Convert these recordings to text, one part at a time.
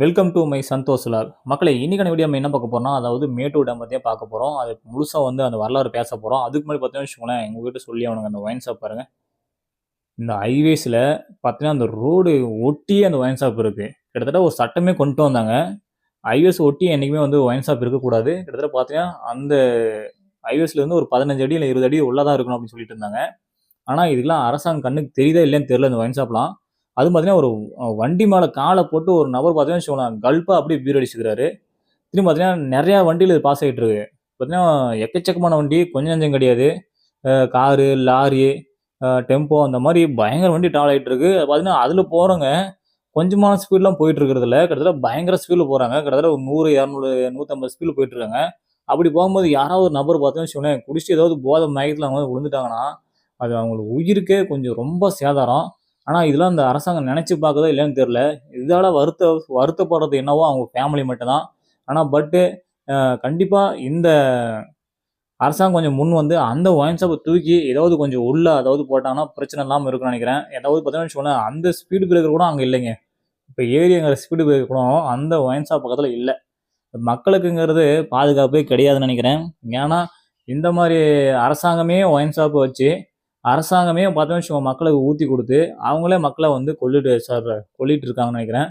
Welcome to my Santhosh Lal மக்களை இன்றைக்கான video நம்ம என்ன பார்க்க போகிறோம்னா அதாவது மேட்டூர் டேம் பற்றியே பார்க்க போகிறோம் அது முழுசாக வந்து அந்த வரலாறு பேச போகிறோம் அதுக்கு முன்னாடி பார்த்தீங்கன்னா வச்சுக்கோங்களேன் எங்கள் வீட்டு சொல்லி அவனுக்கு அந்த ஒயின் ஷாப் பாருங்கள் இந்த ஹைவேஸில் பார்த்தீங்கன்னா அந்த ரோடு ஒட்டியே அந்த ஒயின் ஷாப் இருக்குது கிட்டத்தட்ட ஒரு சட்டமே கொண்டு வந்தாங்க. ஹைவேஸ் ஒட்டி என்றைக்குமே வந்து ஒயின் ஷாப் இருக்கக்கூடாது கிட்டத்தட்ட பார்த்தீங்கன்னா அந்த ஹைவேஸ்லேருந்து ஒரு பதினஞ்சு அடி இல்லை இருபது அடி உள்ளதாக இருக்கணும் அப்படின்னு சொல்லிட்டு இருந்தாங்க. ஆனால் இதுக்கெல்லாம் அரசாங்கம் கண்ணுக்கு தெரியுதா இல்லைன்னு தெரில அந்த ஒயின் ஷாப்லாம் அது பார்த்தீங்கன்னா ஒரு வண்டி மேலே காலை போட்டு ஒரு நபர் பார்த்தீங்கன்னா வச்சுக்கோங்களேன் கல்ப்பாக அப்படியே பீர் அடிச்சுக்கிறாரு. திரும்பி பார்த்தீங்கன்னா நிறையா வண்டியில் இது பாஸ் ஆகிட்டு இருக்கு. பார்த்தீங்கன்னா எக்கச்சக்கமான வண்டி கொஞ்சம் நஞ்சம் கிடையாது. காரு லாரி டெம்போ அந்த மாதிரி பயங்கர வண்டி ட்ராவல் ஆகிட்டு இருக்கு. பார்த்தீங்கன்னா அதில் போகிறவங்க கொஞ்சமான ஸ்பீட்லாம் போயிட்டு இருக்கிறதுல கிட்டத்தட்ட பயங்கர ஸ்பீடில் போகிறாங்க கிட்டத்தட்ட ஒரு நூறு இரநூறு நூற்றம்பது ஸ்பீடில் போயிட்டு இருக்காங்க. அப்படி போகும்போது யாராவது ஒரு நபர் பார்த்தோன்னு வச்சுக்கோங்களேன் குடிச்சிட்டு ஏதாவது போதை மயக்கத்தில் அவங்க விழுந்துட்டாங்கன்னா அது அவங்களுக்கு உயிருக்கே கொஞ்சம் ரொம்ப சேதாரம். ஆனால் இதெல்லாம் அந்த அரசாங்கம் நினச்சி பார்க்குதோ இல்லைன்னு தெரில இதால் வருத்த வருத்தப்படுறது என்னவோ அவங்க ஃபேமிலி மட்டும்தான். ஆனால் பட்டு கண்டிப்பாக இந்த அரசாங்கம் கொஞ்சம் முன் வந்து அந்த ஒயின் ஷாப்பை தூக்கி ஏதாவது கொஞ்சம் உள்ள அதாவது போட்டாங்கன்னா பிரச்சனை இல்லாமல் இருக்கும்னு நினைக்கிறேன். ஏதாவது பார்த்தீங்கன்னு வச்சுக்கோங்களேன் அந்த ஸ்பீடு பிரேக்கர் கூட அங்கே இல்லைங்க. இப்போ ஏரியாங்கிற ஸ்பீடு பிரேக்கர் கூட அந்த ஒயின் ஷாப் பக்கத்தில் இல்லை. மக்களுக்குங்கிறது பாதுகாப்பே கிடையாதுன்னு நினைக்கிறேன். ஏன்னா இந்த மாதிரி அரசாங்கமே ஒயின் ஷாப்பை வச்சு அரசாங்கமே பார்த்தோம்னு வச்சுக்கோங்க மக்களுக்கு ஊற்றி கொடுத்து அவங்களே மக்களை வந்து கொல்லிட்டு சார் கொல்லிட்டு இருக்காங்கன்னு நினைக்கிறேன்.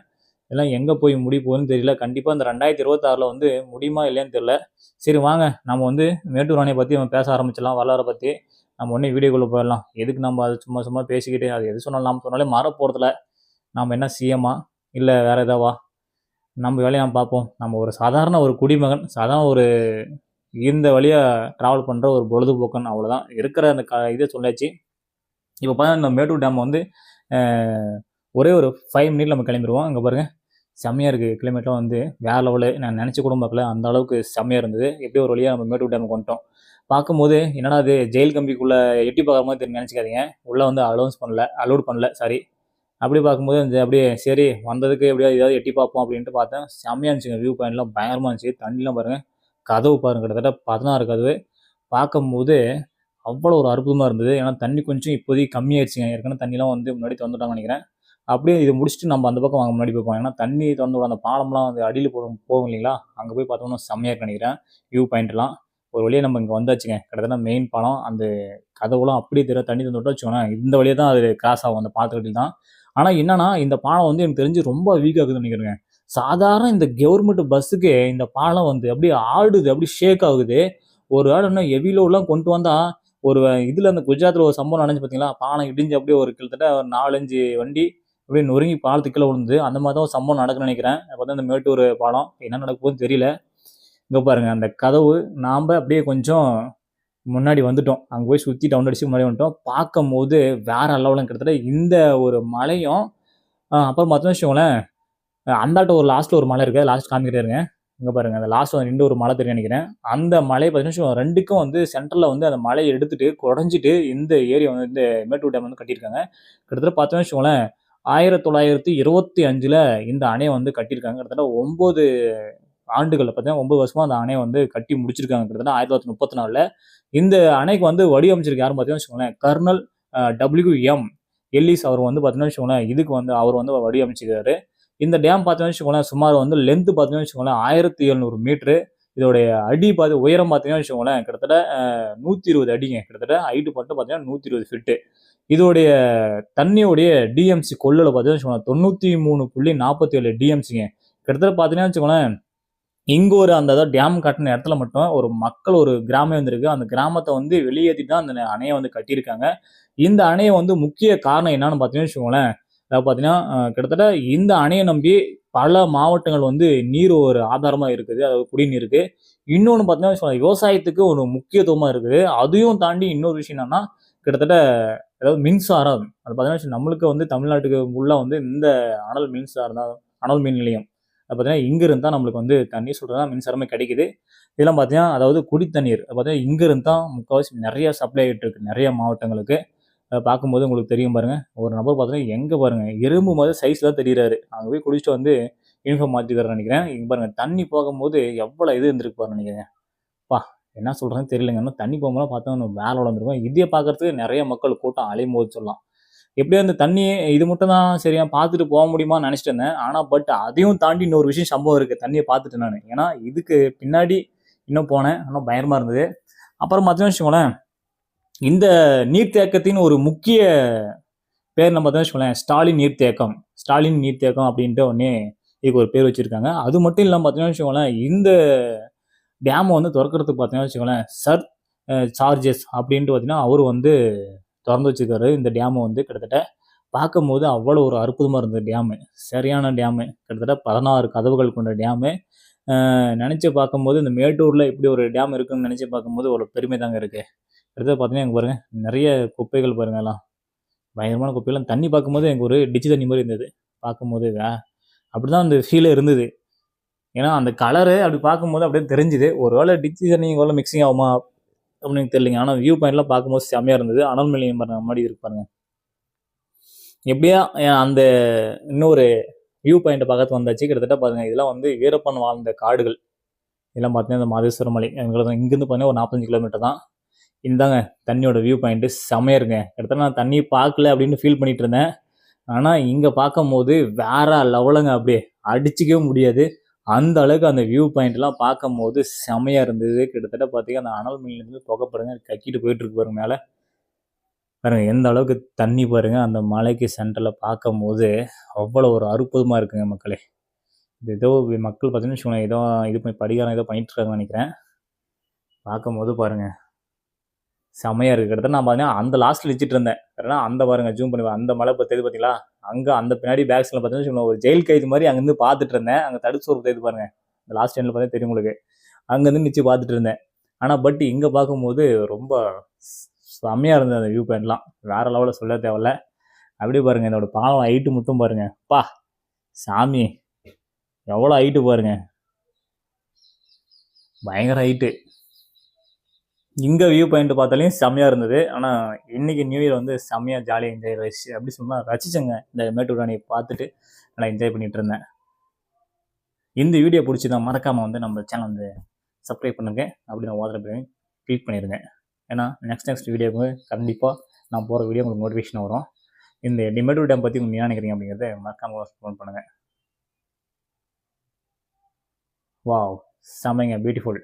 இதெல்லாம் எங்கே போய் முடி போகுதுன்னு தெரியல. கண்டிப்பாக இந்த ரெண்டாயிரத்தி இருபத்தாறில் வந்து முடியுமா இல்லையான்னு தெரியல. சரி வாங்க. நம்ம வந்து மேட்டூர் அணையை பற்றி நம்ம பேச ஆரம்பிச்சிடலாம் வரலாறை பற்றி நம்ம ஒன்றே வீடியோக்குள்ளே போயிடலாம். எதுக்கு நம்ம அது சும்மா சும்மா பேசிக்கிட்டு அது எது சொன்னாலும் நாம் சொன்னாலே மாற போகிறதில்ல நம்ம என்ன சிஎம்மா இல்லை வேறு எதாவா நம்ம வேலையை நம்ம பார்ப்போம். நம்ம ஒரு சாதாரண ஒரு குடிமகன் சாதாரண ஒரு இந்த வழியாக ட்ராவல் பண்ணுற ஒரு பொழுதுபோக்குன்னு அவ்வளோதான் இருக்கிற அந்த க இதை சொல்லாச்சு இப்போ பார்த்தா இந்த மேட்டூர் டேம் வந்து ஒரே ஒரு ஃபைவ் மினிட்ல நம்ம கிளம்பிடுவோம் அங்கே பாருங்கள் செம்மையாக இருக்குது கிளைமேட்லாம் வந்து வேறு லெவலு நான் நினச்சி கூட பார்க்கல. அந்த அளவுக்கு செம்மையாக இருந்தது. எப்படியோ ஒரு வழியாக நம்ம மேட்டூர் டேமுக்கு வந்துட்டோம். பார்க்கும்போது என்னடா அது ஜெயில் கம்பிக்குள்ளே எட்டி பார்க்குற மாதிரி தெரியும் நினச்சிக்காதீங்க. உள்ளே வந்து அலோன்ஸ் பண்ணல அலோட் பண்ணல சாரி அப்படி பார்க்கும்போது அந்த அப்படியே சரி வந்ததுக்கு எப்படியாவது ஏதாவது எட்டி பார்ப்போம் அப்படின்ட்டு பார்த்தேன். செம்மையாக இருந்துச்சுங்க வியூ பாயிண்ட்லாம் பயங்கரமாக இருந்துச்சு. தண்ணிலாம் பாருங்கள் கதவு பாருங்க கிட்டத்தட்ட பதினாறு கதவு. பார்க்கும்போது அவ்வளோ ஒரு அற்புதமாக இருந்தது. ஏன்னா தண்ணி கொஞ்சம் இப்போதைக்கு கம்மியாயிடுச்சுங்க. ஏற்கனவே தண்ணிலாம் வந்து முன்னாடி திறந்துட்டாங்கன்னு நினைக்கிறேன். அப்படியே இது முடிச்சுட்டு நம்ம அந்த பக்கம் வாங்க முன்னாடி போய் ஏன்னா தண்ணி திறந்து அந்த பாலம்லாம் வந்து அடியில் போகும் போகும் இல்லைங்களா? அங்கே போய் பார்த்தோம்னா செம்மையாக இருக்கு நினைக்கிறேன். வியூ பாயிண்ட்லாம் ஒரு வழியாக நம்ம இங்கே வந்தாச்சுங்க. கிட்டத்தட்ட மெயின் பாலம். அந்த கதவுலாம் அப்படியே தெரிய தண்ணி தந்து விட்டா வச்சுக்கோங்களேன். இந்த வழியாக தான் அது கிராஸ் ஆகும் அந்த பாத்துக்கட்டில் தான். ஆனால் என்னன்னா இந்த பாலம் வந்து எனக்கு தெரிஞ்சு ரொம்ப வீக் ஆகுதுன்னு நினைக்கிறேங்க. சாதாரண இந்த கவர்மெண்ட் பஸ்ஸுக்கு இந்த பாலம் வந்து அப்படியே ஆடுது அப்படியே ஷேக் ஆகுது. ஒரு வேளை இன்னும் ஹெவி கொண்டு வந்தால் ஒரு இதில் அந்த குஜராத்தில் ஒரு சம்பவம் நடந்துச்சு பார்த்தீங்களா பாலம் இடிஞ்சு அப்படியே ஒரு கிட்டத்தட்ட ஒரு நாலஞ்சு வண்டி அப்படியே நொறுங்கி பாலத்துக்குள்ளே விழுந்து அந்த மாதிரி தான் ஒரு சம்பவம் நடக்குன்னு நினைக்கிறேன். அப்போ தான் இந்த மேட்டூர் பாலம் என்ன நடக்க போகுதுன்னு தெரியல. இங்கே பாருங்கள் அந்த கதவு நாம் அப்படியே கொஞ்சம் முன்னாடி வந்துட்டோம். அங்கே போய் சுற்றி டவுன் அடிச்சு முன்னாடி வந்துட்டோம். பார்க்கும் போது வேற லெவலில் கிட்டத்தட்ட இந்த ஒரு மலையும் அப்புறம் பார்த்தோம்னு வச்சுக்கோங்களேன் அந்தாட்ட ஒரு லாஸ்ட்டில் ஒரு மலை இருக்குது லாஸ்ட் காமிக்கிட்டே இருங்க. இங்கே பாருங்கள் அந்த லாஸ்ட்டில் ரெண்டு ஒரு மலை தெரியும் நினைக்கிறேன். அந்த மலை பார்த்தீங்கன்னா ரெண்டுக்கும் வந்து சென்டரில் வந்து அந்த மலையை எடுத்துட்டு குடஞ்சிட்டு இந்த ஏரியா வந்து இந்த மேட்டூர் டேம் வந்து கட்டியிருக்காங்க. கிட்டத்தட்ட பார்த்தோம்னு வச்சுக்கோங்களேன் ஆயிரத்தி தொள்ளாயிரத்தி இருபத்தி அஞ்சில் இந்த அணையை வந்து கட்டியிருக்காங்க. கிட்டத்தட்ட ஒம்பது ஆண்டுகளில் பார்த்தீங்கன்னா ஒம்பது வருஷமாக அந்த அணையை வந்து கட்டி முடிச்சிருக்காங்க. கிட்டத்தட்ட ஆயிரத்தி தொள்ளாயிரத்தி முப்பத்தி நாலில் இந்த அணைக்கு வந்து வடிவமைச்சிருக்கு யாரும் பார்த்தீங்கன்னா வச்சுக்கோங்களேன் கர்னல் டபிள்யூஎம் எல்லிஸ் அவர் வந்து பார்த்தீங்கன்னா வச்சுக்கோங்களேன் இதுக்கு வந்து அவர் வந்து வடிவமைச்சிருக்காரு. இந்த டேம் பார்த்தீங்கன்னா வச்சுக்கோங்களேன் சுமார் வந்து லென்த்து பார்த்தீங்கன்னா வச்சுக்கோங்களேன் ஆயிரத்தி எழுநூறு மீட்ரு இதோடைய அடி பார்த்து உயரம் பார்த்தீங்கன்னா வச்சுக்கோங்களேன் கிட்டத்தட்ட நூற்றி இருபது அடிங்க. கிட்டத்தட்ட ஹைட்டு மட்டும் பார்த்தீங்கன்னா நூற்றி இருபது ஃபிட்டு இதோடைய தண்ணியோடைய டிஎம்சி கொள்ளில் பார்த்தீங்கன்னா வச்சுக்கோங்களேன் தொண்ணூற்றி மூணு புள்ளி நாற்பத்தி ஏழு டிஎம்சிங்க கிட்டத்தட்ட பார்த்தீங்கன்னா வச்சுக்கோங்களேன் இங்கே ஒரு அந்த அதாவது டேம் கட்டின இடத்துல மட்டும் ஒரு மக்கள் ஒரு கிராமம் வந்திருக்கு அந்த கிராமத்தை வந்து வெளியேற்றிட்டு தான் அந்த அணையை வந்து கட்டியிருக்காங்க. இந்த அணையை வந்து முக்கிய காரணம் என்னன்னு பார்த்தீங்கன்னு வச்சுக்கோங்களேன் அதாவது பார்த்தீங்கன்னா கிட்டத்தட்ட இந்த அணையை நம்பி பல மாவட்டங்கள் வந்து நீர் ஒரு ஆதாரமாக இருக்குது. அதாவது குடிநீருக்கு. இன்னொன்று பார்த்தீங்கன்னா விவசாயத்துக்கு ஒரு முக்கியத்துவமாக இருக்குது. அதையும் தாண்டி இன்னொரு விஷயம் என்னன்னா கிட்டத்தட்ட அதாவது மின்சாரம். அது பார்த்தீங்கன்னா நம்மளுக்கு வந்து தமிழ்நாட்டுக்கு உள்ளே வந்து இந்த அனல் மின்சாரம் தான் அனல் மின் நிலையம். அது பார்த்தீங்கன்னா இங்கிருந்து தான் நம்மளுக்கு வந்து தண்ணி சொல்றதா மின்சாரமே கிடைக்குது. இதெல்லாம் பார்த்தீங்கன்னா அதாவது குடித்தண்ணீர். அது பார்த்தீங்கன்னா இங்கிருந்து தான் முக்கால்வாசி நிறைய சப்ளை ஆகிட்டு இருக்கு. நிறைய மாவட்டங்களுக்கு. பார்க்கும்போது உங்களுக்கு தெரியும் பாருங்கள் ஒரு நபர் பார்த்தீங்கன்னா எங்கே பாருங்கள் எறும்பு மாதிரி சைஸ் தான் தெரியுறாரு. அங்கே போய் குடிச்சிட்டு வந்து யூனிஃபார்ம் மாற்றிக்கிறாரு நினைக்கிறேன். இங்கே பாருங்கள் தண்ணி போகும்போது எவ்வளோ இது இருந்திருக்கு பாருங்க நினைக்கிறேன் பா என்ன சொல்றதுன்னு தெரியலங்க. இன்னும் தண்ணி போகும்போது பார்த்தா வேலை வளர்ந்துருக்கோம். இதையே பார்க்குறதுக்கு நிறைய மக்கள் கூட்டம் அலையும் போது சொல்லலாம். எப்படியோ அந்த தண்ணி இது மட்டும் தான் சரியா பார்த்துட்டு போக முடியுமான்னு நினச்சிட்டு இருந்தேன். ஆனால் பட் அதையும் தாண்டி இன்னொரு விஷயம் சம்பவம் இருக்குது தண்ணியை பார்த்துட்டு நான். ஏன்னா இதுக்கு பின்னாடி இன்னும் போனேன். இன்னும் பயமாக இருந்தது. அப்புறம் மற்றொரு வச்சுக்கோங்களேன் இந்த நீர்த்தேக்கத்தின் ஒரு முக்கிய பேர் நம்ம தான் வச்சுக்கோங்களேன் ஸ்டாலின் நீர்த்தேக்கம். ஸ்டாலின் நீர்த்தேக்கம் அப்படின்ட்டு ஒன்னே இதுக்கு ஒரு பேர் வச்சுருக்காங்க. அது மட்டும் இல்லாமல் பார்த்தீங்கன்னா வச்சுக்கோங்களேன் இந்த டேமை வந்து திறக்கிறதுக்கு பார்த்தீங்கன்னா வச்சுக்கோங்களேன் சர் சார்ஜஸ் அப்படின்ட்டு பார்த்தீங்கன்னா அவர் வந்து திறந்து வச்சிருக்காரு. இந்த டேமை வந்து கிட்டத்தட்ட பார்க்கும்போது அவ்வளோ ஒரு அற்புதமாக இருந்தது டேமு சரியான டேமு கிட்டத்தட்ட பதினாறு கதவுகள் கொண்ட டேமு நினச்சி பார்க்கும்போது இந்த மேட்டூரில் இப்படி ஒரு டேம் இருக்குன்னு நினச்சி பார்க்கும்போது ஒரு பெருமை தாங்க இருக்குது அடுத்தது பார்த்தீங்கன்னா எங்க பாருங்கள் நிறைய குப்பைகள் பாருங்க எல்லாம். பயங்கரமான குப்பைகள்லாம் தண்ணி பார்க்கும்போது எனக்கு ஒரு டிச்சு தண்ணி மாதிரி இருந்தது. பார்க்கும்போது அப்படி தான் அந்த ஃபீலே இருந்தது. ஏன்னா அந்த கலரு அப்படி பார்க்கும்போது அப்படியே தெரிஞ்சுது. ஒரு வேளை டிச்சு தண்ணி எவ்வளோ மிக்சிங் ஆகுமா அப்படின்னு தெரியலங்க. ஆனால் வியூ பாயிண்ட்லாம் பார்க்கும்போது செம்மையாக இருந்தது. அனல் மில்லியம் பாருங்க மாதிரி இருப்பாருங்க எப்படியா அந்த இன்னொரு வியூ பாயிண்ட் பக்கத்து வந்தாச்சு. கிட்டத்தட்ட பாருங்கள் இதெல்லாம் வந்து வீரப்பன் வாழ்ந்த காடுகள். இதெல்லாம் பார்த்தீங்கன்னா இந்த மாதேஸ்வரம் மலை எங்களுக்கு இங்கேருந்து பார்த்தீங்கன்னா ஒரு நாற்பத்தஞ்சு கிலோமீட்டர் தான். இந்தாங்க தண்ணியோட வியூ பாயிண்ட்டு செமையாக இருங்க கிட்டத்தட்ட நான் தண்ணி பார்க்கல அப்படின்னு ஃபீல் பண்ணிட்டு இருந்தேன். ஆனால் இங்கே பார்க்கும்போது வேற லெவலுங்க அப்படியே. அடிச்சிக்கவே முடியாது. அந்த அளவுக்கு அந்த வியூ பாயிண்ட்லாம் பார்க்கும்போது செமையாக இருந்தது. கிட்டத்தட்ட பார்த்தீங்கன்னா அந்த அனல் மீன்லேருந்து புகைப்படுங்க கக்கிட்டு போயிட்டு இருக்கு பாருங்க மேலே. பாருங்கள் எந்த அளவுக்கு தண்ணி பாருங்கள் அந்த மலைக்கு சென்டரில் பார்க்கும்போது அவ்வளோ ஒரு அற்புதமாக இருக்குங்க மக்களே. இது ஏதோ மக்கள் பார்த்தீங்கன்னு வச்சுக்கோங்க ஏதோ இது பண்ணி படிகாரம் ஏதோ பண்ணிட்டு நினைக்கிறேன் நினைக்கிறேன். பார்க்கும்போது பாருங்கள் செமையாக இருக்குது கிட்டத்தட்ட நான் பார்த்தீங்கன்னா அந்த லாஸ்ட்டில் வச்சுட்டு இருந்தேன். ஏன்னா அந்த பாருங்க ஜூம் பண்ணி அந்த மலை இப்போ தெரியுது பார்த்தீங்களா அங்கே அந்த பின்னாடி பேக் சைடில் பார்த்தீங்கன்னா ஒரு ஜெயில் கைது மாதிரி அங்கேருந்து பார்த்துட்டு இருந்தேன். அங்கே தடுப்பு ஒரு தெரியுது பாருங்க. அந்த லாஸ்ட் டைமில் பார்த்தீங்கன்னா தெரியும் உங்களுக்கு. அங்கேருந்து நிச்சு பார்த்துட்டு இருந்தேன். ஆனால் பட் இங்கே பார்க்கும்போது ரொம்ப செம்மையாக இருந்தது அந்த வியூ பாயிண்ட்லாம் வேறு லெவலில் சொல்ல தேவையில்ல. அப்படியே பாருங்க இதோட பாலம் ஹைட்டு மட்டும் பாருங்க. பா சாமி எவ்வளோ ஹைட்டு பாருங்க. பயங்கர ஹைட்டு இங்கே வியூ பாயிண்ட் பார்த்தாலையும் செம்மையாக இருந்தது. ஆனால் இன்னைக்கு நியூ இயர் வந்து செம்மையாக ஜாலியாக என்ஜாய் ரசி அப்படி சொன்னால் ரசிச்சேங்க. இந்த மேட்டூர் அணியை பார்த்துட்டு நல்லா என்ஜாய் பண்ணிகிட்டு இருந்தேன். இந்த வீடியோ பிடிச்சிதான் மறக்காமல் வந்து நம்ம சேனல் வந்து சப்ஸ்கிரைப் பண்ணுங்க. அப்படி நான் ஓதுற போய் கிளிக் பண்ணிடுங்க ஏன்னா நெக்ஸ்ட் நெக்ஸ்ட் வீடியோக்கு கண்டிப்பாக நான் போகிற வீடியோ உங்களுக்கு நோட்டிஃபிகேஷன் வரும். இந்த டிமெட்டூர் டேம் பற்றி உங்களுக்கு நினைக்கிறீங்க அப்படிங்கிறத மறக்காமல் ஃபோன் பண்ணுங்கள் வாவ் செம்மைங்க. பியூட்டிஃபுல்